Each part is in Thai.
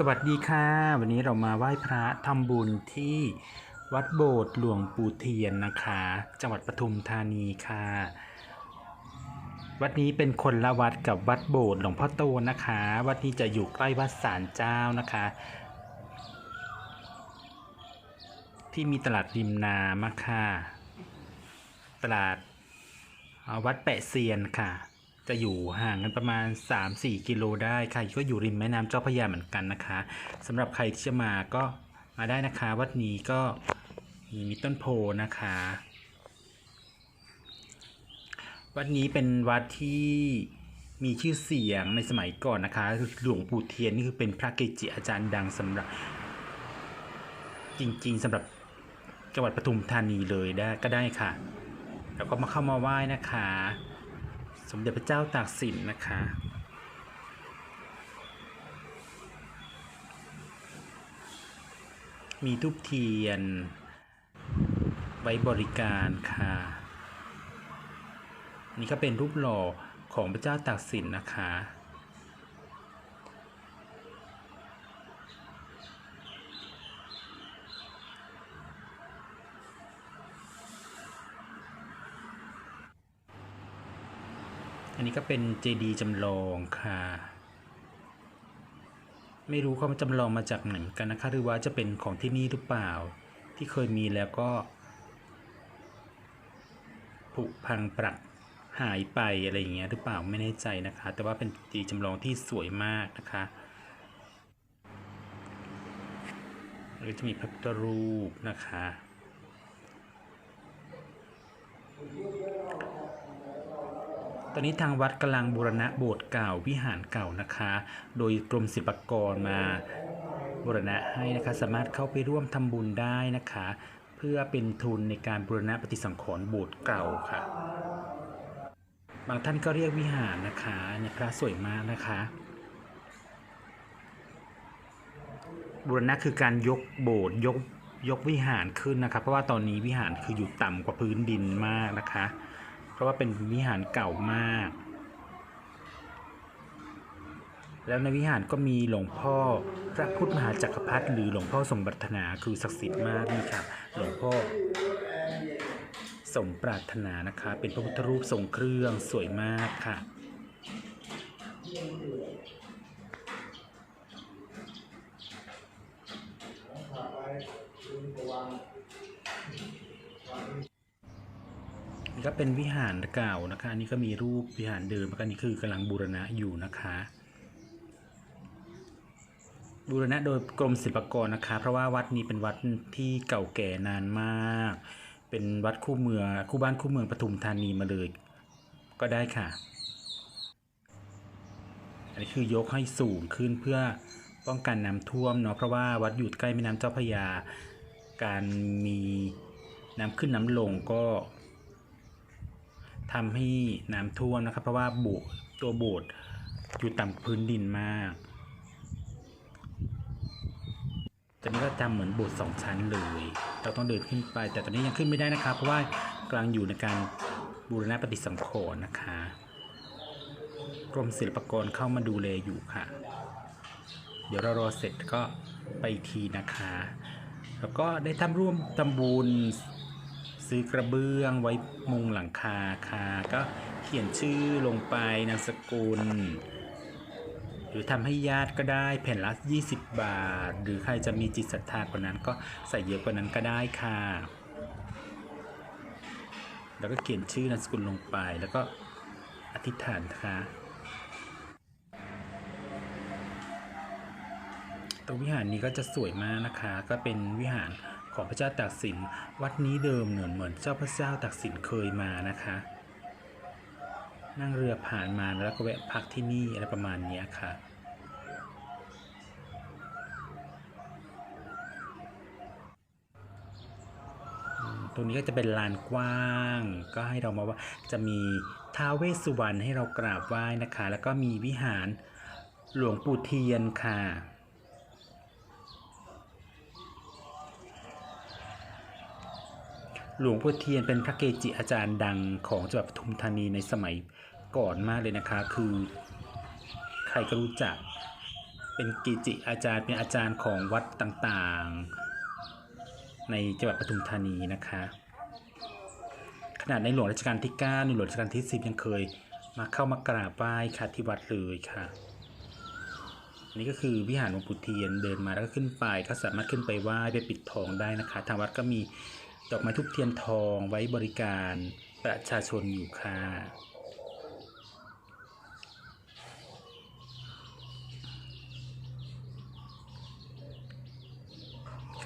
สวัสดีค่ะ วันนี้เรามาไหว้พระทำบุญที่วัดโบสถ์หลวงปู่เทียนนะคะ จังหวัดปทุมธานีค่ะ วัดนี้เป็นคนละวัดกับวัดโบสถ์หลวงพ่อโตนะคะ วัดนี้จะอยู่ใกล้วัดศาลเจ้านะคะ ที่มีตลาดริมน้ำอะค่ะ ตลาดวัดแปะเซียนค่ะ จะอยู่ห่างกันประมาณ 3-4 กิโลได้ค่ะก็อยู่ริมแม่น้ำเจ้าพระยาเหมือนกันนะคะสำหรับใครที่จะมาก็มาได้นะคะ วัดนี้ก็มีต้นโพนะคะ วัดนี้เป็นวัดที่มีชื่อเสียงในสมัยก่อนนะคะคือหลวงปู่เทียนนี่คือเป็นพระเกจิอาจารย์ดังสำหรับจริง ๆสำหรับจังหวัดปทุมธานีเลยได้ก็ได้ค่ะ แล้วก็มาเข้ามาไหว้นะคะ สมเด็จพระเจ้าตากสินนะคะ มีทุบเทียน ไว้บริการค่ะ นี่ก็เป็นรูปหล่อของพระเจ้าตากสินนะคะ นี้ก็เป็นเจดีย์จำลองค่ะ ไม่รู้เขาจำลองมาจากไหนกันนะคะ หรือว่าจะเป็นของที่นี่หรือเปล่า ที่เคยมีแล้วก็ผุพังปรักหายไปอะไรอย่างเงี้ยหรือเปล่าไม่แน่ใจนะคะ แต่ว่าเป็นเจดีย์จำลองที่สวยมากนะคะหรือจะมีพระพุทธรูปนะคะ ตอนนี้ทางวัดกำลังบูรณะโบสถ์เก่าวิหารเก่านะคะ โดยกรมศิลปากรมาบูรณะให้นะคะ สามารถเข้าไปร่วมทำบุญได้นะคะ เพื่อเป็นทุนในการบูรณะปฏิสังขรณ์โบสถ์เก่าค่ะ บางท่านก็เรียกวิหารนะคะเนี่ยพระสวยมากนะคะบูรณะคือการยกโบสถ์ยกยกวิหารขึ้นนะคะ เพราะว่าตอนนี้วิหารคืออยู่ต่ำกว่าพื้นดินมากนะคะ เพราะว่าเป็นวิหารเก่ามาก แล้วในวิหารก็มีหลวงพ่อพระพุทธมหาจักรพรรดิหรือหลวงพ่อสมบัตินาคือศักดิ์สิทธิ์มากนี่ค่ะหลวงพ่อสมปรารถนานะคะ เป็นพระพุทธรูปทรงเครื่องสวยมากค่ะ ก็เป็นวิหารเก่านะคะอันนี้ก็มีรูปวิหารเดิมแล้วก็นี่คือกำลังบูรณะอยู่นะคะ บูรณะโดยกรมศิลปากรนะคะ เพราะว่าวัดนี้เป็นวัดที่เก่าแก่นานมาก เป็นวัดคู่เมืองคู่บ้านคู่เมืองปทุมธานีมาเลย ก็ได้ค่ะ อันนี้คือยกให้สูงขึ้นเพื่อป้องกันน้ำท่วมเนาะเพราะว่าวัดอยู่ใกล้แม่น้ำเจ้าพระยา การมีน้ำขึ้นน้ำลงก็ ทำให้น้ำท่วมนะครับ เพราะว่าโบสถ์ตัวโบสถ์อยู่ต่ำพื้นดินมากตอนนี้ก็ทำเหมือนโบสถ์สองชั้นเลย เราต้องเดินขึ้นไป แต่ตอนนี้ยังขึ้นไม่ได้นะครับ เพราะว่ากำลังอยู่ในการบูรณะปฏิสังขรณ์นะคะกรมศิลปากรเข้ามาดูแลอยู่ค่ะ เดี๋ยวเรารอเสร็จก็ไปทีนะคะ แล้วก็ได้ทำร่วมทำบุญ ซื้อกระเบื้องไว้มุงหลังคาค่ะ ก็เขียนชื่อลงไปนามสกุล หรือทำให้ญาติก็ได้แผ่นละ 20 บาท หรือใครจะมีจิตศรัทธากว่านั้นก็ใส่เยอะกว่านั้นก็ได้ค่ะ แล้วก็เขียนชื่อนามสกุลลงไปแล้วก็อธิษฐานนะคะตรงวิหารนี้ก็จะสวยมากนะคะ ก็เป็นวิหาร ของพระเจ้าตากสิน วัดนี้เดิมเหมือนเหมือนเจ้าพระเจ้าตากสินเคยมานะคะ นั่งเรือผ่านมาแล้วก็แวะพักที่นี่อะไรประมาณนี้ค่ะตรงนี้ก็จะเป็นลานกว้าง ก็ให้เรามาว่าจะมีท้าวเวสสุวรรณให้เรากราบไหว้นะคะ แล้วก็มีวิหารหลวงปู่เทียนค่ะ หลวงพ่อเทียนเป็นพระเกจิอาจารย์ดังของจังหวัดปทุมธานีในสมัยก่อนมากเลยนะคะ คือ ใครก็รู้จัก เป็นกิจิอาจารย์เป็นอาจารย์ของวัดต่างๆ ในจังหวัดปทุมธานีนะคะขนาดในหลวงรัชกาลที่9ในหลวงรัชกาลที่ 10 ยังเคย มาเข้ามากราบไหว้ค่ะที่วัดเลยค่ะันนี้ก็คือวิหารหลวงปู่เทียนเดินมาแล้วก็ขึ้นไปก็สามารถขึ้นไปไหว้ไปปิดทองได้นะคะ ทางวัดก็มี ดอกไม้ทุบเทียนทองไว้บริการประชาชนอยู่ค่ะ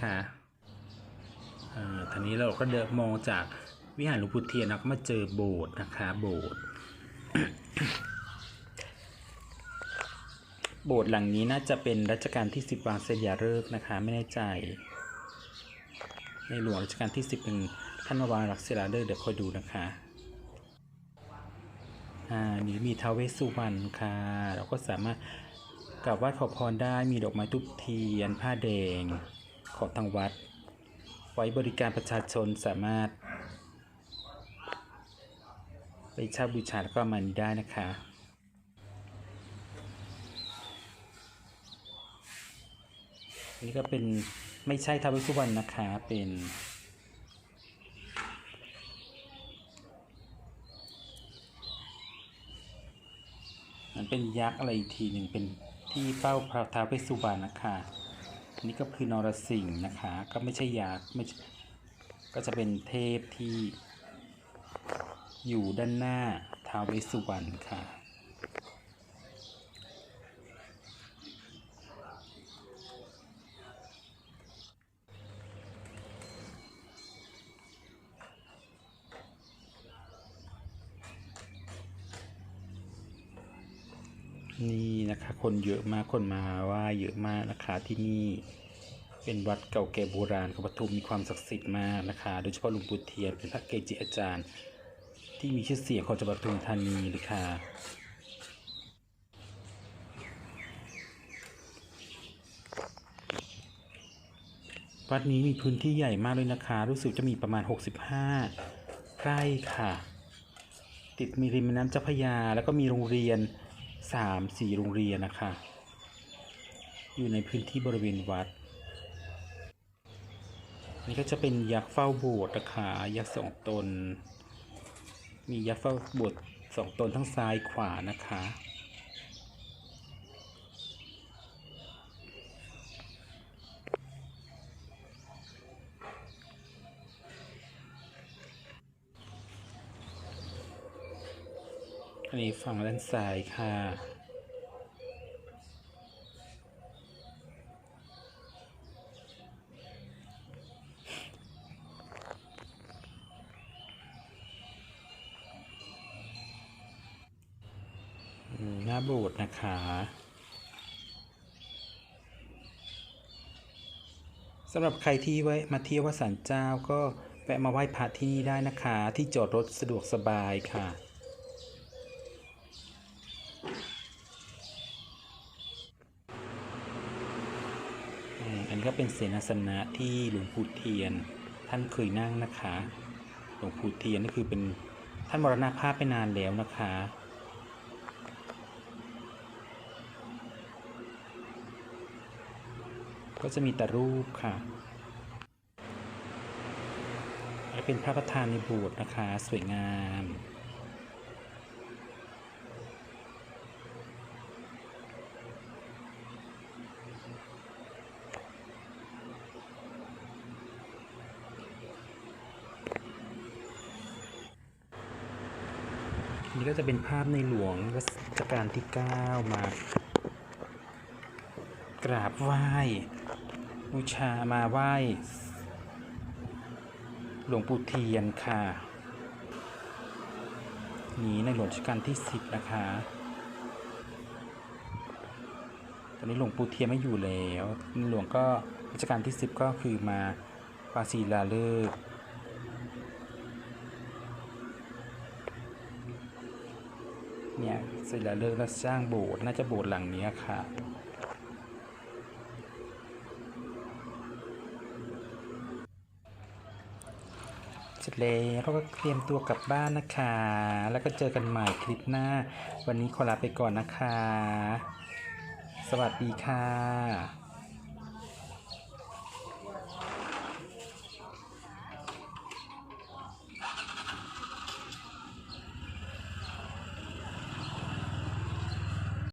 ค่ะอ่อทีนี้เราก็เดินมองจากวิหารหลวงปู่เทียนเราก็มาเจอโบสถ์นะคะ โบสถ์โบสถ์หลังนี้น่าจะเป็นรัชกาลที่10วางเสียาฤกษ์นะคะ ไม่แน่ใจ ในหลวงรัชกาลที่10เป็นท่านมาวางหลักศิลาฤกษ์เดี๋ยวคอยดูนะคะอ่านี่มีท้าวเวสสุวรรณค่ะ เราก็สามารถกราบไหว้ขอพรได้มีดอกไม้ทุบเทียนผ้าแดง ของทางวัด ไว้บริการประชาชนสามารถ ไปเช่าบูชาแล้วก็มานี้ได้นะคะนนี้ก็เป็น ไม่ใช่ท้าวเวสุวรรณนะคะ เป็น มันเป็นยักษ์อะไรทีหนึ่งเป็นที่เฝ้าพระท้าวเวสุวรรณนะคะนนี้ก็คือนรสิงห์นะคะ ก็ไม่ใช่ยักษ์ไม่ก็จะเป็นเทพที่อยู่ด้านหน้าท้าวเวสุวรรณค่ะ นี่นะคะ คนเยอะมากคนมาว่าเยอะมากนะคะที่นี่เป็นวัดเก่าแก่โบราณของปทุมมีความศักดิ์สิทธิ์มากนะคะ โดยเฉพาะหลวงปู่เทียนเป็นพระเกจิอาจารย์ ที่มีชื่อเสียงของจังหวัดปทุมธานีเลยค่ะวัดนี้มีพื้นที่ใหญ่มากเลยนะคะ รู้สึกจะมีประมาณ 65 ไร่ค่ะ ติดมีริมแม่น้ำเจ้าพระยา แล้วก็มีโรงเรียน สามสี่โรงเรียนนะคะ อยู่ในพื้นที่บริเวณวัด นี่ก็จะเป็นยักษ์เฝ้าโบสถ์นะคะยักษ์สองตน มียักษ์เฝ้าโบสถ์สองตนทั้งซ้ายขวานะคะ อันนี้ฝั่งด้านซ้ายค่ะ หน้าโบสถ์นะคะสำหรับใครที่ไว้มาเที่ยววัดสันเจ้าก็แวะมาไหว้พระที่นี่ได้นะคะ ที่จอดรถสะดวกสบายค่ะ อืมอันนี้ ก็เป็นเสนาสนะที่หลวงปู่เทียน ท่านเคยนั่งนะคะ หลวงปู่เทียนนี่คือเป็นท่านมรณภาพไปนานแล้วนะคะก็จะมีแต่รูปค่ะ และเป็นพระประธานในโบสถ์นะคะ สวยงาม นี่ก็จะเป็นภาพในหลวงรัชกาลที่ 9 มา กราบไหว้บูชามาไหว้ หลวงปู่เทียนค่ะ นี้ในหลวงรัชกาลที่ 10 นะคะ ตอนนี้หลวงปู่เทียนไม่อยู่แล้ว หลวงก็รัชกาลที่ 10 ก็คือมาปางศิลาฤก เนี่ยศิลาฤกษ์แล้วสร้างโบสถ์น่าจะโบสถ์หลังนี้ค่ะเสร็จแล้วเราก็เตรียมตัวกลับบ้านนะคะ แล้วก็เจอกันใหม่คลิปหน้า วันนี้ขอลาไปก่อนนะคะ สวัสดีค่ะ